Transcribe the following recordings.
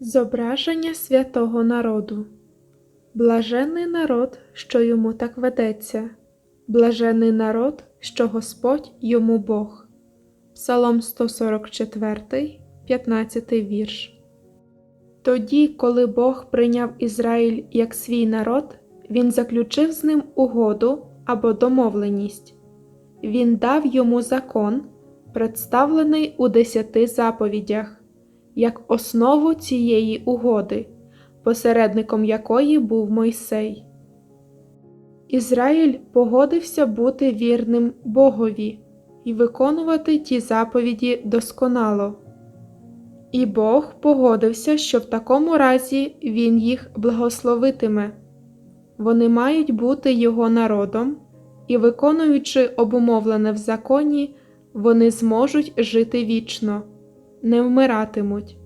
Зображення святого народу. Блаженний народ, що йому так ведеться, блаженний народ, що Господь йому Бог. Псалом 144, 15 вірш. Тоді, коли Бог прийняв Ізраїль як свій народ, Він заключив з ним угоду або домовленість. Він дав йому закон, представлений у десяти заповідях як основу цієї угоди, посередником якої був Мойсей. Ізраїль погодився бути вірним Богові і виконувати ті заповіді досконало. І Бог погодився, що в такому разі Він їх благословитиме. Вони мають бути Його народом, і, виконуючи обумовлене в законі, вони зможуть жити вічно не вмиратимуть.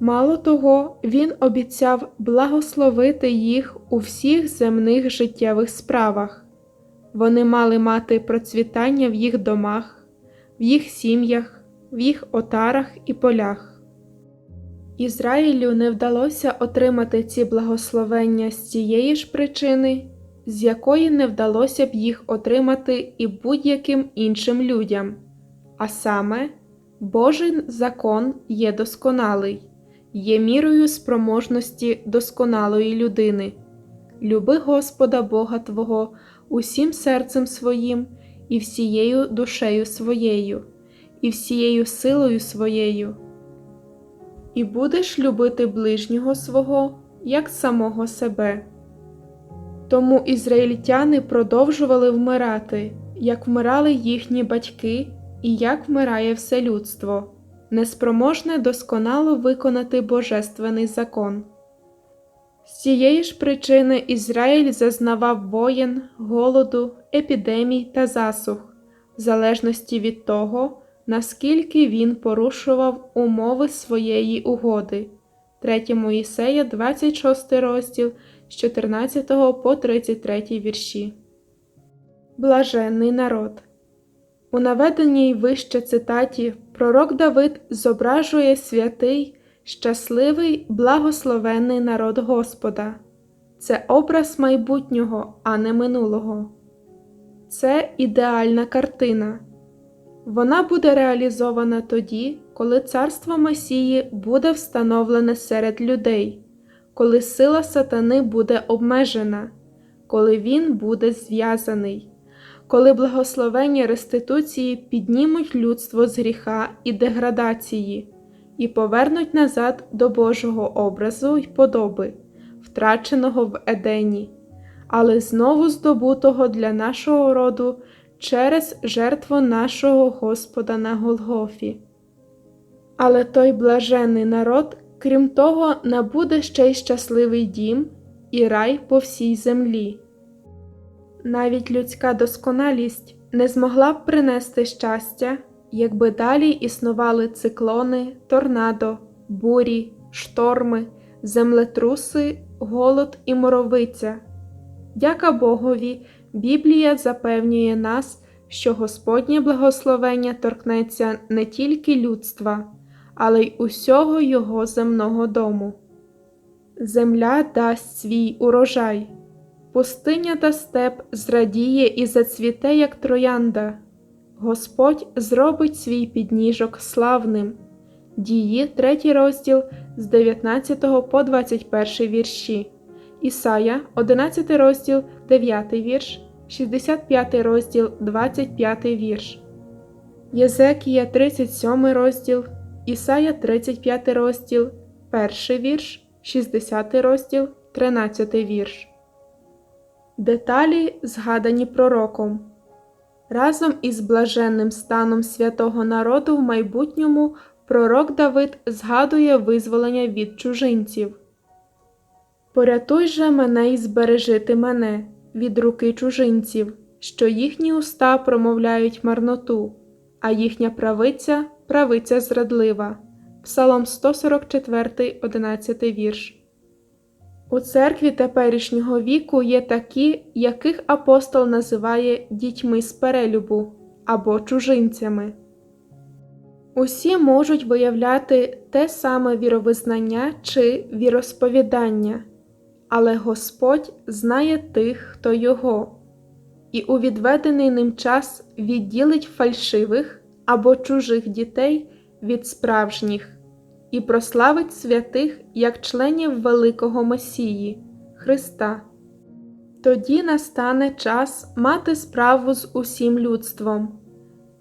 Мало того, він обіцяв благословити їх у всіх земних життєвих справах. Вони мали мати процвітання в їх домах, в їх сім'ях, в їх отарах і полях. Ізраїлю не вдалося отримати ці благословення з тієї ж причини, з якої не вдалося б їх отримати і будь-яким іншим людям, а саме Божий закон є досконалий, є мірою спроможності досконалої людини. Люби Господа Бога Твого усім серцем своїм, і всією душею своєю, і всією силою своєю. І будеш любити ближнього свого, як самого себе. Тому ізраїльтяни продовжували вмирати, як вмирали їхні батьки і як вмирає все людство, неспроможне досконало виконати божественний закон. З цієї ж причини Ізраїль зазнавав воєн, голоду, епідемій та засух, в залежності від того, наскільки він порушував умови своєї угоди. 3 Моїсея, 26 розділ з 14 по 33 вірші. Блаженний народ. У наведеній вище цитаті пророк Давид зображує святий, щасливий, благословенний народ Господа. Це образ майбутнього, а не минулого. Це ідеальна картина. Вона буде реалізована тоді, коли царство Месії буде встановлене серед людей, коли сила сатани буде обмежена, коли він буде зв'язаний коли благословення реституції піднімуть людство з гріха і деградації і повернуть назад до Божого образу й подоби, втраченого в Едені, але знову здобутого для нашого роду через жертву нашого Господа на Голгофі. Але той блажений народ, крім того, набуде ще й щасливий дім і рай по всій землі. Навіть людська досконалість не змогла б принести щастя, якби далі існували циклони, торнадо, бурі, шторми, землетруси, голод і моровиця. Дяка Богові, Біблія запевнює нас, що Господнє благословення торкнеться не тільки людства, але й усього його земного дому. Земля дасть свій урожай. Пустиня та степ зрадіє і зацвіте, як троянда. Господь зробить свій підніжок славним. Дії, 3 розділ з 19 по 21 вірші. Ісая, 11 розділ, 9 вірш, 65 розділ, 25 вірш. Єзекія, 37 розділ, Ісая, 35 розділ, 1 вірш, 60 розділ, 13 вірш. Деталі згадані пророком. Разом із блаженним станом святого народу в майбутньому пророк Давид згадує визволення від чужинців. Порятуй же мене і збережи ти мене від руки чужинців, що їхні уста промовляють марноту, а їхня правиця правиця зрадлива. Псалом 144, 11 вірш. У церкві теперішнього віку є такі, яких апостол називає дітьми з перелюбу або чужинцями. Усі можуть виявляти те саме віровизнання чи віросповідання, але Господь знає тих, хто його, і у відведений ним час відділить фальшивих або чужих дітей від справжніх і прославить святих як членів великого Месії Христа. Тоді настане час мати справу з усім людством.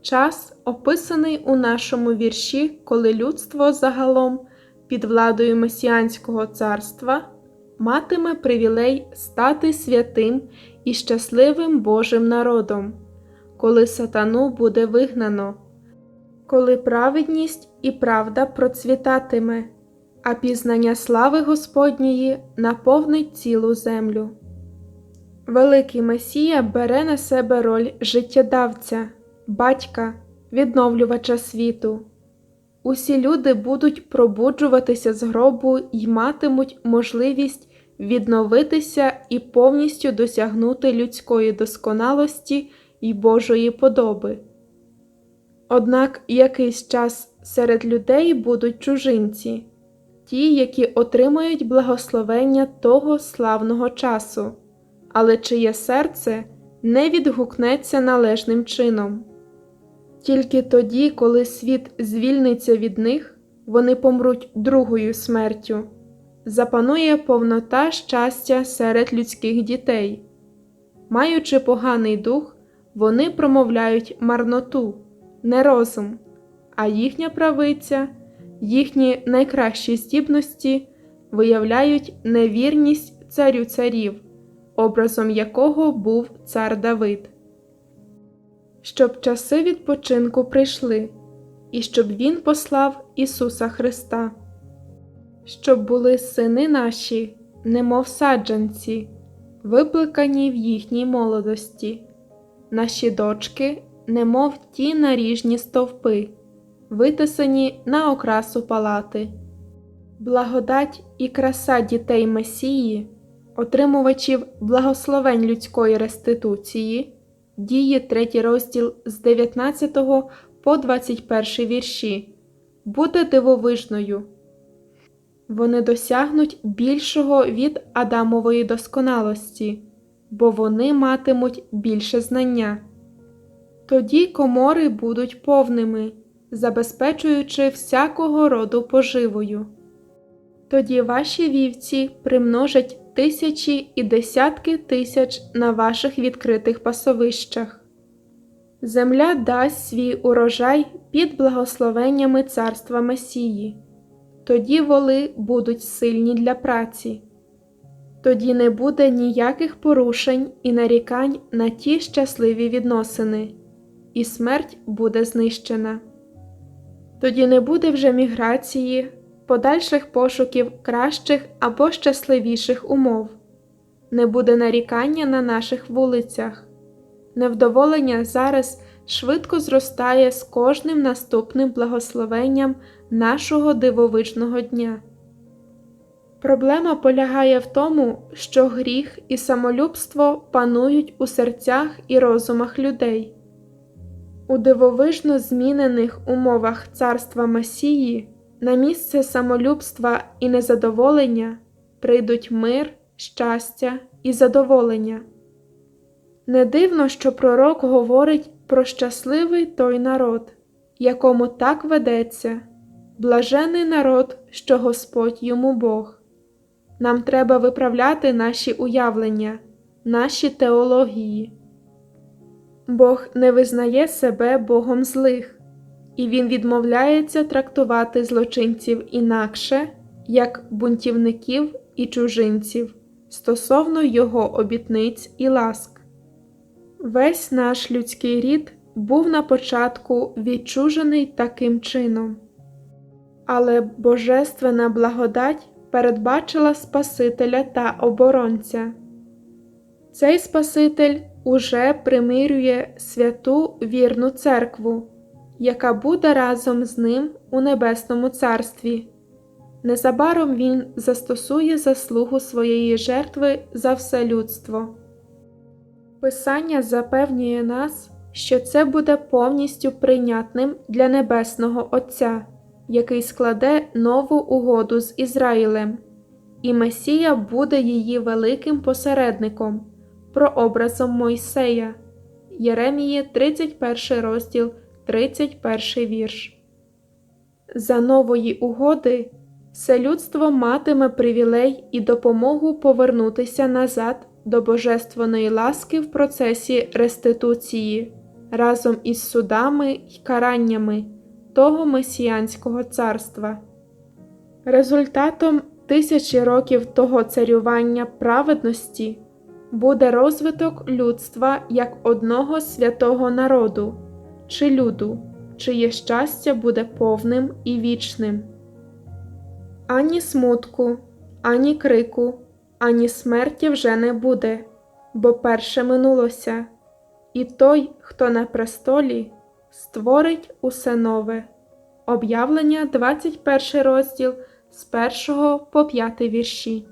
Час, описаний у нашому вірші, коли людство загалом під владою Месіанського царства матиме привілей стати святим і щасливим Божим народом, коли сатану буде вигнано, коли праведність і правда процвітатиме, а пізнання слави Господньої наповнить цілу землю. Великий Месія бере на себе роль життєдавця батька, відновлювача світу. Усі люди будуть пробуджуватися з гробу і матимуть можливість відновитися і повністю досягнути людської досконалості і Божої подоби. Однак якийсь час серед людей будуть чужинці, ті, які отримають благословення того славного часу, але чиє серце не відгукнеться належним чином. Тільки тоді, коли світ звільниться від них, вони помруть другою смертю, запанує повнота щастя серед людських дітей. Маючи поганий дух, вони промовляють марноту, нерозум, а їхня правиця, їхні найкращі здібності виявляють невірність царю царів, образом якого був цар Давид. Щоб часи відпочинку прийшли, і щоб Він послав Ісуса Христа, щоб були сини наші, немов саджанці, випликані в їхній молодості, наші дочки, немов ті наріжні стовпи, витисані на окрасу палати. Благодать і краса дітей Месії, отримувачів благословень людської реституції. Дії 3 розділ з 19 по 21 вірші. Буде дивовижною. Вони досягнуть більшого від Адамової досконалості, бо вони матимуть більше знання. Тоді комори будуть повними, забезпечуючи всякого роду поживою. Тоді ваші вівці примножать тисячі і десятки тисяч на ваших відкритих пасовищах. Земля дасть свій урожай під благословеннями царства Месії, тоді воли будуть сильні для праці, тоді не буде ніяких порушень і нарікань на ті щасливі відносини, і смерть буде знищена. Тоді не буде вже міграції подальших пошуків кращих або щасливіших умов, не буде нарікання на наших вулицях, невдоволення зараз швидко зростає з кожним наступним благословенням нашого дивовижного дня. Проблема полягає в тому, що гріх і самолюбство панують у серцях і розумах людей. У дивовижно змінених умовах царства Месії на місце самолюбства і незадоволення прийдуть мир, щастя і задоволення. Не дивно, що пророк говорить про щасливий той народ, якому так ведеться, блажений народ, що Господь йому Бог. Нам треба виправляти наші уявлення, наші теології. Бог не визнає себе Богом злих і він відмовляється трактувати злочинців інакше, як бунтівників і чужинців стосовно його обітниць і ласк. Весь наш людський рід був на початку відчужений таким чином, але Божественна благодать передбачила Спасителя та оборонця. Цей Спаситель уже примирює святу вірну церкву яка буде разом з ним у Небесному Царстві. Незабаром Він застосує заслугу своєї жертви за все людство. Писання запевнює нас, що це буде повністю прийнятним для Небесного Отця, який складе нову угоду з Ізраїлем, і Месія буде її великим посередником, прообразом Мойсея. Єремії 31 розділ, 31 вірш. За нової угоди все людство матиме привілей і допомогу повернутися назад до божественної ласки в процесі реституції разом із судами й караннями того месіянського царства. Результатом тисячі років того царювання праведності буде розвиток людства як одного святого народу чи люду, чиє щастя буде повним і вічним. Ані смутку, ані крику, ані смерті вже не буде, бо перше минулося, і той, хто на престолі, створить усе нове. Об'явлення 21 розділ з 1 по 5 вірші.